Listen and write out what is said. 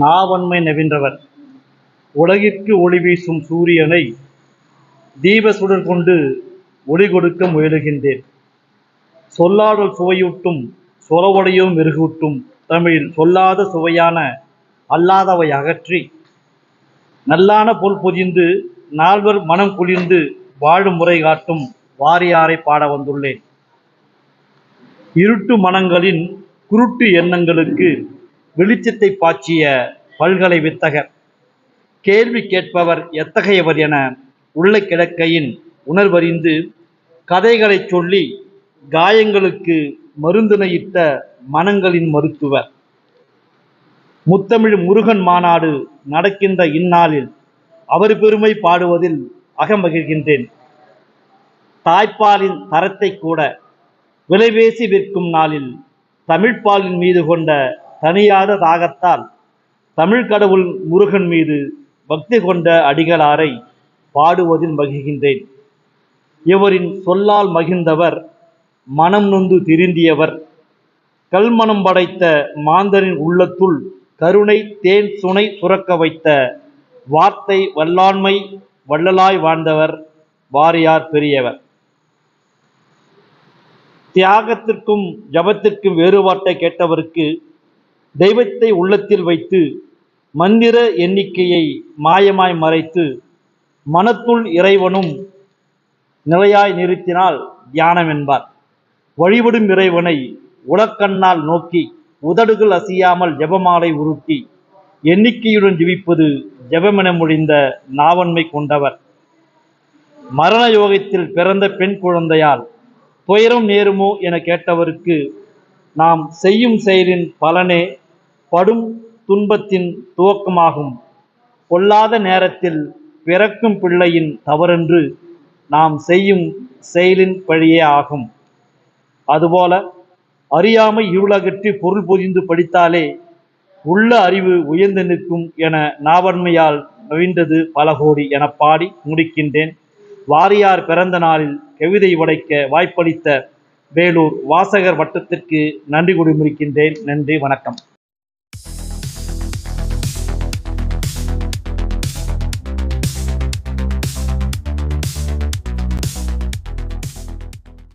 நாவன்மை நவின்றவர் உலகிற்கு ஒளி வீசும் சூரியனை தீப சுடர் கொண்டு ஒளி கொடுக்க முயலுகின்றேன். சொல்லாடல் சுவையூட்டும் சொலவுடையும் மெருகூட்டும் தமிழ் சொல்லாத சுவையான அல்லாதவை அகற்றி நல்லான பொல் பொதிந்து நால்வர் மனம் குளிர்ந்து வாழும் முறை காட்டும் வாரியாரை பாட வந்துள்ளேன். இருட்டு மனங்களின் குருட்டு எண்ணங்களுக்கு வெளிச்சத்தை பாய்ச்சிய பல்கலை வித்தகர். கேள்வி கேட்பவர் எத்தகையவர் என உள்ள கிடக்கையின் உணர்வறிந்து கதைகளைச் சொல்லி காயங்களுக்கு மருந்தினையிட்ட மனங்களின் மருத்துவர். முத்தமிழ் முருகன் மாநாடு நடக்கின்ற இந்நாளில் அவர் பெருமை பாடுவதில் அகமகிழ்கின்றேன் தாய்ப்பாலின் தரத்தை கூட விலைபேசி விற்கும் நாளில் தமிழ்ப்பாலின் மீது கொண்ட தனியாத தாகத்தால் தமிழ் கடவுள் முருகன் மீது பக்தி கொண்ட அடிகளாரை பாடுவதில் மகிழ்கின்றேன். இவரின் சொல்லால் மகிழ்ந்தவர் மனம் நொந்து திருந்தியவர் கல்மனம் படைத்த மாந்தரின் உள்ளத்துள் கருணை தேன் சுனை சுரக்க வைத்த வார்த்தை வல்லாண்மை வள்ளலாய் வாழ்ந்தவர் வாரியார் பெரியவர். தியாகத்திற்கும் ஜபத்திற்கும் வேறுபாட்டை கேட்டவருக்கு தெய்வத்தை உள்ளத்தில் வைத்து மந்திர எண்ணிக்கையை மாயமாய் மறைத்து மனத்துள் இறைவனும் நிலையாய் நிறுத்தினால் தியானம் என்பார். வழிபடும் இறைவனை உலக்கண்ணால் நோக்கி உதடுகள் அசையாமல் ஜெபமாலை உருட்டி எண்ணிக்கையுடன் ஜிவிப்பது ஜபமென முடிந்த நாவன்மை கொண்டவர். மரண யோகத்தில் பிறந்த பெண் குழந்தையால் துயரம் நேருமோ என கேட்டவருக்கு நாம் செய்யும் செயலின் பலனே படும் துன்பத்தின் துவக்கமாகும். கொல்லாத நேரத்தில் பிறக்கும் பிள்ளையின் தவறென்று நாம் செய்யும் செயலின் பழியே ஆகும். அதுபோல அறியாமை இருளகற்றி பொருள் பொதிந்து படித்தாலே உள்ள அறிவு உயர்ந்து நிற்கும் என நாவன்மையால் நவின்றது பல கோடி என பாடி முடிக்கின்றேன். வாரியார் பிறந்த நாளில் கவிதை உடைக்க வாய்ப்பளித்த வேலூர் வாசகர் வட்டத்திற்கு நன்றி கூறி முடிக்கின்றேன். நன்றி வணக்கம்.